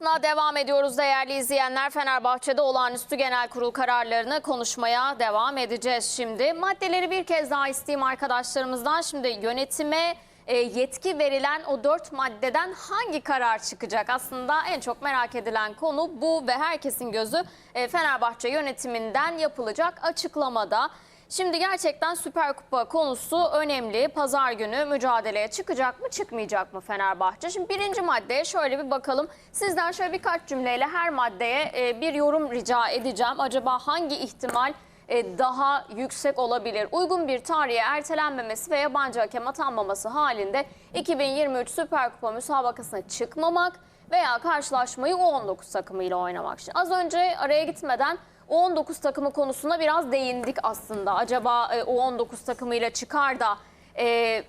Na devam ediyoruz değerli izleyenler. Fenerbahçe'de olağanüstü genel kurul kararlarını konuşmaya devam edeceğiz şimdi. Maddeleri bir kez daha isteyeyim arkadaşlarımızdan. Şimdi yönetime e, yetki verilen o dört maddeden hangi karar çıkacak? Aslında en çok merak edilen konu bu ve herkesin gözü e, Fenerbahçe yönetiminden yapılacak açıklamada. Şimdi gerçekten Süper Kupa konusu önemli. Pazar günü mücadeleye çıkacak mı çıkmayacak mı Fenerbahçe? Şimdi birinci maddeye şöyle bir bakalım. Sizden şöyle birkaç cümleyle her maddeye e, bir yorum rica edeceğim. Acaba hangi ihtimal e, daha yüksek olabilir? Uygun bir tarihe ertelenmemesi ve yabancı hakem atanmaması halinde 2023 Süper Kupa müsabakasına çıkmamak veya karşılaşmayı U19 takımıyla oynamak. Şimdi az önce araya gitmeden U19 takımı konusuna biraz değindik aslında. Acaba e, U19 takımıyla çıkar da e,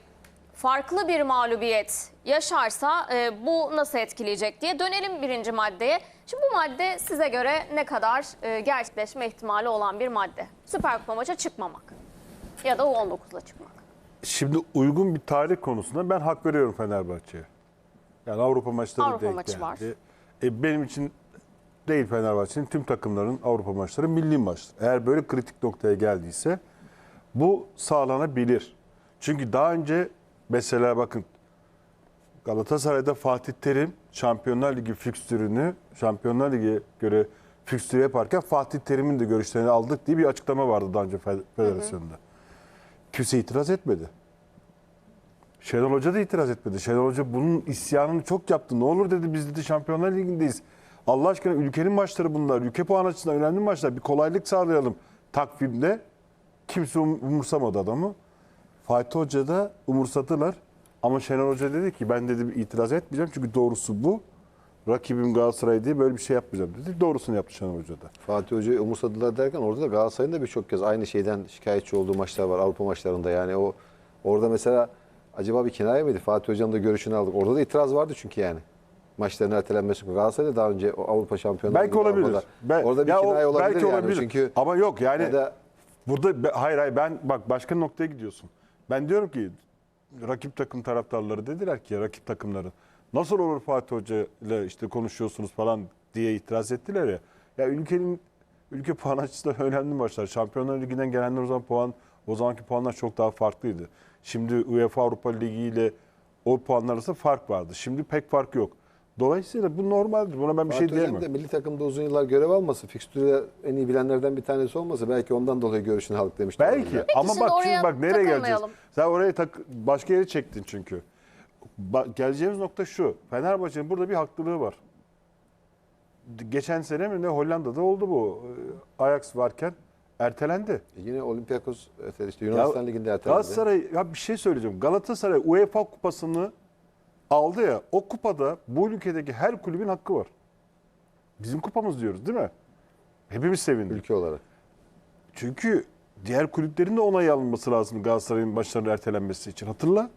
farklı bir mağlubiyet yaşarsa e, bu nasıl etkileyecek diye dönelim birinci maddeye. Şimdi bu madde size göre ne kadar gerçekleşme ihtimali olan bir madde? Süper Kupa maça çıkmamak ya da U19'la çıkmak. Şimdi uygun bir tarih konusunda ben hak veriyorum Fenerbahçe'ye. Yani Avrupa maçları Avrupa denk maçı geldi. var. E, benim için değil Fenerbahçe'nin tüm takımların Avrupa maçları milli maçtır. Eğer böyle kritik noktaya geldiyse bu sağlanabilir. Çünkü daha önce mesela bakın Galatasaray'da Fatih Terim Şampiyonlar Ligi fikstürünü Şampiyonlar Ligi'ye göre fikstürü yaparken Fatih Terim'in de görüşlerini aldık diye bir açıklama vardı daha önce fe- federasyonda. Kimse itiraz etmedi. Şenol Hoca da itiraz etmedi. Şenol Hoca bunun isyanını çok yaptı. Ne olur dedi biz dedi Şampiyonlar Ligi'ndeyiz. Allah aşkına ülkenin maçları bunlar. Ülke puan açısından önemli maçlar. Bir kolaylık sağlayalım takvimde. Kimse um- umursamadı adamı. Fatih Hoca da umursadılar. Ama Şenol Hoca dedi ki ben dedi itiraz etmeyeceğim çünkü doğrusu bu. Rakibim Galatasaray diye böyle bir şey yapmayacağım dedi. Doğrusunu yaptı Şenol Hoca da. Fatih Hoca'yı umursadılar derken orada da Galatasaray'ın da birçok kez aynı şeyden şikayetçi olduğu maçlar var Avrupa maçlarında. Yani o orada mesela acaba bir kinaye miydi? Fatih Hoca'nın da görüşünü aldık. Orada da itiraz vardı çünkü yani. Maçların ertelenmesi. Galatasaray'da daha önce Avrupa Şampiyonları Belki olabilir. Avrupa'da- Ben- orada bir ya olabilir belki yani. olabilir. Çünkü Ama yok yani ya da Burada hayır hayır ben bak başka noktaya gidiyorsun. Ben diyorum ki rakip takım taraftarları dediler ki rakip takımları nasıl olur Fatih Hoca ile işte konuşuyorsunuz falan diye itiraz ettiler ya. Ya ülkenin ülke puan açısından önemli maçlar. Şampiyonlar Ligi'nden gelenler o zaman puan o zamanki puanlar çok daha farklıydı. Şimdi UEFA Avrupa Ligi ile o puanlar arasında fark vardı. Şimdi pek fark yok. Dolayısıyla bu normaldir. Buna ben bir şey Fatih diyemem. da milli takımda uzun yıllar görev alması, fikstürü en iyi bilenlerden bir tanesi olması belki ondan dolayı görüşünü aldık demişler. Belki ama şimdi bak şimdi bak nereye geleceğiz? Sen oraya tak, başka yere çektin çünkü. Ba- geleceğimiz nokta şu. Fenerbahçe'nin burada bir haklılığı var. Geçen sene mi ne Hollanda'da oldu bu. Ee, Ajax varken ertelendi. E Yine Olympiakos işte Yunanistan Ligi'nde ertelendi. Galatasaray ya bir şey söyleyeceğim. Galatasaray UEFA kupasını aldı ya. O kupada bu ülkedeki her kulübün hakkı var. Bizim kupamız diyoruz değil mi? Hepimiz sevindik. Ülke olarak. Çünkü diğer kulüplerin de onay alınması lazım Galatasaray'ın maçlarının ertelenmesi için. Hatırla.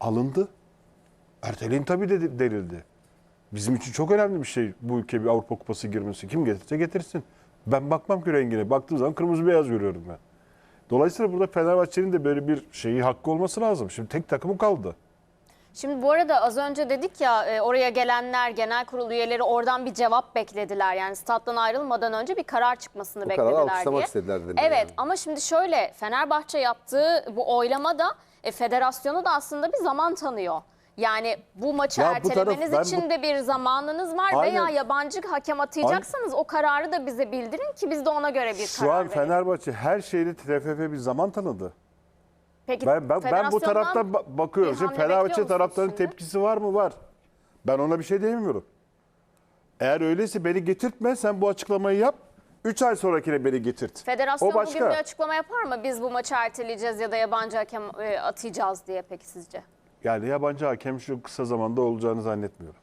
Alındı. Erteleyin tabii de denildi. Bizim için çok önemli bir şey bu ülke bir Avrupa Kupası girmesi. Kim getirse getirsin. Ben bakmam ki rengine. Baktığım zaman kırmızı beyaz görüyorum ben. Dolayısıyla burada Fenerbahçe'nin de böyle bir şeyi hakkı olması lazım. Şimdi tek takımı kaldı. Şimdi bu arada az önce dedik ya e, oraya gelenler genel kurul üyeleri oradan bir cevap beklediler. Yani stat'tan ayrılmadan önce bir karar çıkmasını Bu beklediler alkışlamak diye. istediler dediler Evet yani. ama şimdi şöyle Fenerbahçe yaptığı bu oylamada e, federasyonu da aslında bir zaman tanıyor. Yani bu maçı Ya bu taraf- ertelemeniz bu- için de bir zamanınız var Aynen. veya yabancı hakem atayacaksanız o kararı da bize bildirin ki biz de ona göre bir Şu karar an verelim. Fenerbahçe her şeyde TFF bir zaman tanıdı. Peki, Ben, ben, ben bu federasyondan taraftan ba- bakıyorum. bir Şimdi hamle bekliyor Fenerbahçe musunuz taraftarının şimdi? tepkisi var mı? Var. Ben ona bir şey diyemiyorum. Eğer öyleyse beni getirtme sen bu açıklamayı yap. 3 ay sonrakine beni getirt. Federasyon o başka. bugün bir açıklama yapar mı? Biz bu maçı erteleyeceğiz ya da yabancı hakem e, atayacağız diye peki sizce? Yani yabancı hakem şu kısa zamanda olacağını zannetmiyorum.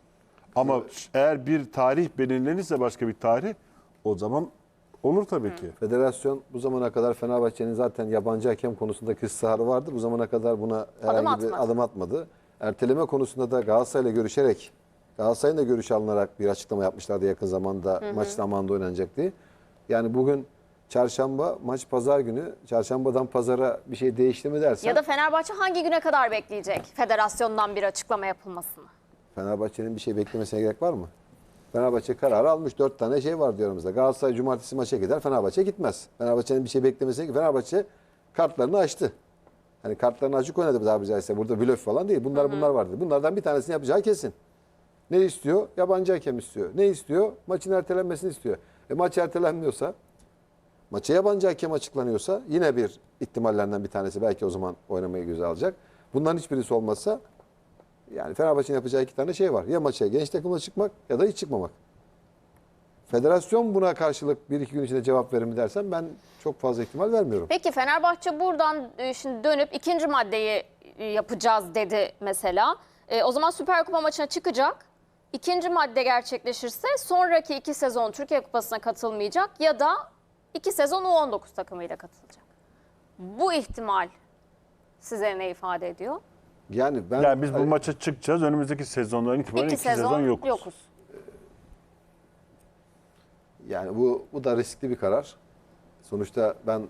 Ama eğer bir tarih belirlenirse başka bir tarih o zaman olur tabii ki. Federasyon bu zamana kadar Fenerbahçe'nin zaten yabancı hakem konusundaki ısrarı vardı. Bu zamana kadar buna herhangi bir atmadı. adım atmadı. Erteleme konusunda da Galatasaray'la görüşerek Galatasaray'ın da görüş alınarak bir açıklama yapmışlardı yakın zamanda maç zamanında oynanacak diye. Yani bugün çarşamba maç pazar günü. Çarşambadan pazara bir şey değişti mi dersen Ya da Fenerbahçe hangi güne kadar bekleyecek federasyondan bir açıklama yapılmasını? Fenerbahçe'nin bir şey beklemesine gerek var mı? Fenerbahçe kararı almış. Dört tane şey var diyorumuzda. Galatasaray cumartesi maça gider. Fenerbahçe gitmez. Fenerbahçe'nin bir şey beklemesine gerek Fenerbahçe kartlarını açtı. Hani kartlarını açık oynadı tabiri caizse. Burada blöf falan değil. Bunlar bunlar vardı. Bunlardan bir tanesini yapacağı kesin. Ne istiyor? Yabancı hakem istiyor. Ne istiyor? Maçın ertelenmesini istiyor. E maç ertelenmiyorsa, maça yabancı hakem açıklanıyorsa yine bir ihtimallerinden bir tanesi belki o zaman oynamayı göze alacak. Bunların hiçbirisi olmazsa yani Fenerbahçe'nin yapacağı iki tane şey var. Ya maça genç takımla çıkmak ya da hiç çıkmamak. Federasyon buna karşılık bir iki gün içinde cevap verir mi dersen ben çok fazla ihtimal vermiyorum. Peki Fenerbahçe buradan e, şimdi dönüp ikinci maddeyi e, yapacağız dedi mesela. E, o zaman Süper Kupa maçına çıkacak. İkinci madde gerçekleşirse sonraki iki sezon Türkiye Kupası'na katılmayacak ya da iki sezon U19 takımıyla katılacak. Bu ihtimal size ne ifade ediyor? Yani ben Yani biz bu maça çıkacağız. Önümüzdeki sezondan itibaren İki, sezon, sezon yokuz. yokuz. Yani bu bu da riskli bir karar. Sonuçta ben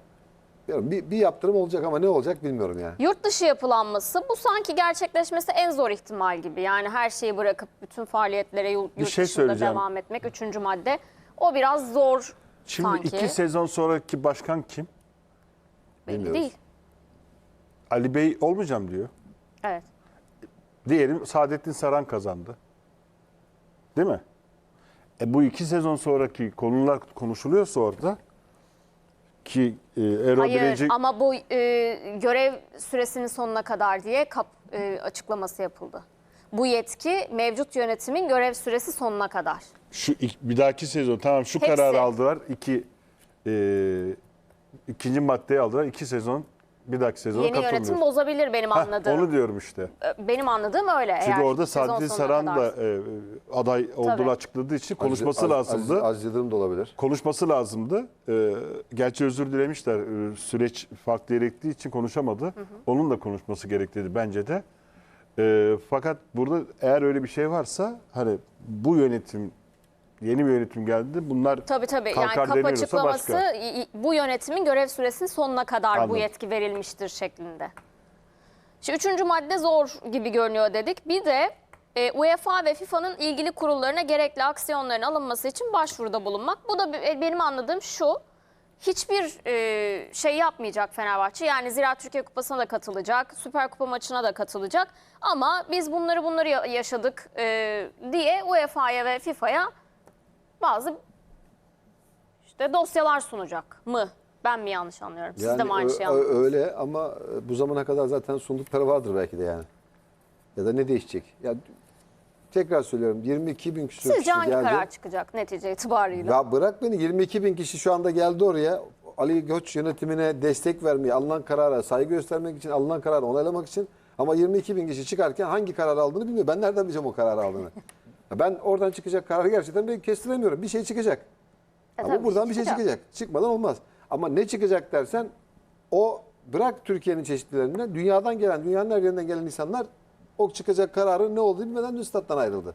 bilmiyorum, bir, bir yaptırım olacak ama ne olacak bilmiyorum yani. Yurt dışı yapılanması bu sanki gerçekleşmesi en zor ihtimal gibi. Yani her şeyi bırakıp bütün faaliyetlere yurt, yurt şey dışında söyleyeceğim. devam etmek. Üçüncü madde. O biraz zor Şimdi sanki. iki sezon sonraki başkan kim? Belli Bilmiyoruz. değil. Ali Bey olmayacağım diyor. Evet. Diyelim Saadettin Saran kazandı. Değil mi? E bu iki sezon sonraki konular konuşuluyorsa orada ki e, Erol Hayır Bilecik ama bu e, görev süresinin sonuna kadar diye kap, e, açıklaması yapıldı. Bu yetki mevcut yönetimin görev süresi sonuna kadar. Şu bir dahaki sezon tamam şu Hepsi. kararı aldılar. İki e, ikinci maddeyi aldılar. İki sezon bir dahaki sezona Yeni katılmıyor. yönetim bozabilir benim Heh, anladığım. onu diyorum işte. Benim anladığım öyle. Çünkü eğer orada sezon Saadettin sonuna Saran da e, aday olduğunu Tabii. açıkladığı için konuşması Aziz- Aziz- lazımdı. Aziz, Aziz Yıldırım da olabilir. konuşması lazımdı. Ee, gerçi özür dilemişler. Ee, süreç farklı gerektiği için konuşamadı. Onun da konuşması gerektiği bence de. Ee, fakat burada eğer öyle bir şey varsa hani bu yönetim yeni bir yönetim geldi. Bunlar Tabii tabii. Yani kap açıklaması başka. bu yönetimin görev süresinin sonuna kadar bu Anladım. yetki verilmiştir şeklinde. Şimdi üçüncü madde zor gibi görünüyor dedik. Bir de e, UEFA ve FIFA'nın ilgili kurullarına gerekli aksiyonların alınması için başvuruda bulunmak. Bu da be- benim anladığım şu. Hiçbir e, şey yapmayacak Fenerbahçe. Yani Zira Türkiye Kupası'na da katılacak, Süper Kupa maçına da katılacak. Ama biz bunları bunları ya- yaşadık e, diye UEFA'ya ve FIFA'ya bazı işte dosyalar sunacak mı? Ben mi yanlış anlıyorum? Siz de mi aynı şeyi ö- anladınız? öyle ama e, bu zamana kadar zaten sundukları vardır belki de yani. Ya da ne değişecek? Ya tekrar söylüyorum 22 bin küsur Sizce kişi hangi geldi. karar çıkacak netice itibariyle? Ya bırak beni 22 bin kişi şu anda geldi oraya. Ali Göç yönetimine destek vermeye, alınan karara saygı göstermek için, alınan kararı onaylamak için. Ama 22 bin kişi çıkarken hangi karar aldığını bilmiyor. Ben nereden bileceğim o kararı aldığını? Ben oradan çıkacak kararı gerçekten ben kestiremiyorum. Bir şey çıkacak. E Ama tabii, buradan bir şey çıkacak. çıkacak. Çıkmadan olmaz. Ama ne çıkacak dersen o bırak Türkiye'nin çeşitlilerine dünyadan gelen, dünyanın her yerinden gelen insanlar o çıkacak kararın ne olduğunu bilmeden dün stat'tan ayrıldı.